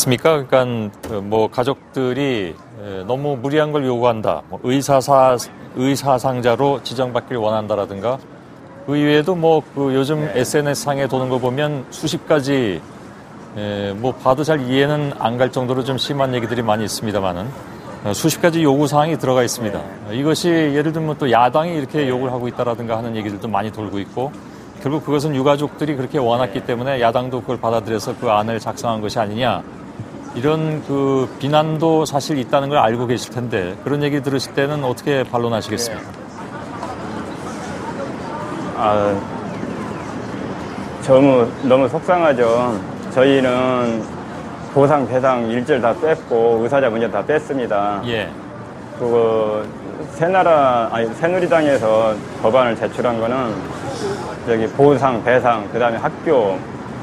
습니까? 그러니까 그뭐 가족들이 에, 너무 무리한 걸 요구한다. 뭐 의사사 의사상자로 지정받길 원한다라든가. 그 이외에도 뭐 그 요즘 SNS 상에 도는 거 보면 수십 가지 에, 뭐 봐도 잘 이해는 안 갈 정도로 좀 심한 얘기들이 많이 있습니다만은 어, 수십 가지 요구 사항이 들어가 있습니다. 어, 이것이 예를 들면 또 야당이 이렇게 요구를 하고 있다라든가 하는 얘기들도 많이 돌고 있고 결국 그것은 유가족들이 그렇게 원했기 때문에 야당도 그걸 받아들여서 그 안을 작성한 것이 아니냐 이런 그 비난도 사실 있다는 걸 알고 계실 텐데 그런 얘기 들으실 때는 어떻게 반론하시겠습니까? 아, 너무, 너무 속상하죠. 저희는 보상, 배상 일절 다 뺐고, 의사자 문제 다 뺐습니다. 예, 그거, 새나라, 아니, 새누리당에서 법안을 제출한 거는, 저기, 보상, 배상, 그 다음에 학교,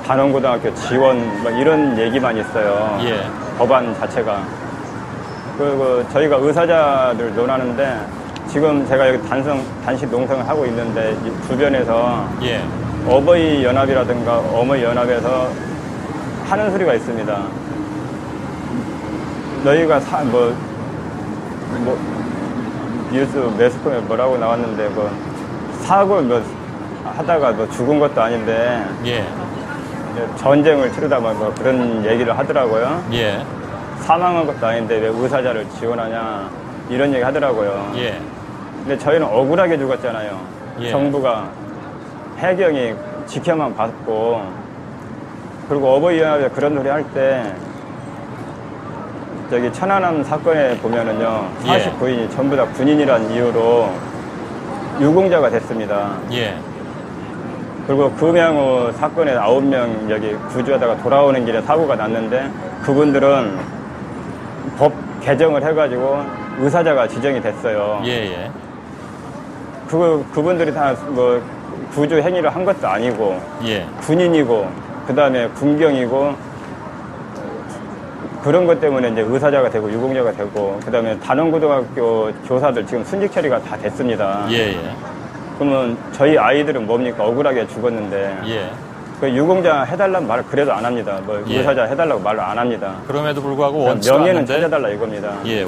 단원고등학교 지원, 뭐 이런 얘기만 있어요. 예, 법안 자체가. 그리고 저희가 의사자들 논하는데, 지금 제가 여기 단성, 단식 농성을 하고 있는데, 이 주변에서 예, 어버이 연합이라든가 어머니 연합에서 하는 소리가 있습니다. 너희가 사, 뭐, 뭐, 뉴스 매스컴에 뭐라고 나왔는데, 뭐, 사고 뭐, 하다가 뭐 죽은 것도 아닌데, 예, 전쟁을 치르다 뭐 그런 얘기를 하더라고요. 예, 사망한 것도 아닌데 왜 의사자를 지원하냐, 이런 얘기 하더라고요. 예, 근데 저희는 억울하게 죽었잖아요. 예. 정부가 해경이 지켜만 받고 그리고 어버이 연합에 그런 소리 할 때 저기 천안함 사건에 보면은요 예. 49인이 전부 다 군인이란 이유로 유공자가 됐습니다. 예, 그리고 금양호 사건에 9명 여기 구조하다가 돌아오는 길에 사고가 났는데 그분들은 법 개정을 해가지고 의사자가 지정이 됐어요. 예, 예, 그 그분들이 다 뭐 구조 행위를 한 것도 아니고 예, 군인이고 그 다음에 군경이고 그런 것 때문에 이제 의사자가 되고 유공자가 되고 그 다음에 단원고등학교 교사들 지금 순직 처리가 다 됐습니다. 예, 예, 그러면 저희 아이들은 뭡니까 억울하게 죽었는데 예. 그 유공자 해달라는 말을 그래도 안 합니다. 뭐 예. 의사자 해달라고 말을 안 합니다. 그럼에도 불구하고 그냥 원치가 명예는 찾아달라 이겁니다. 예,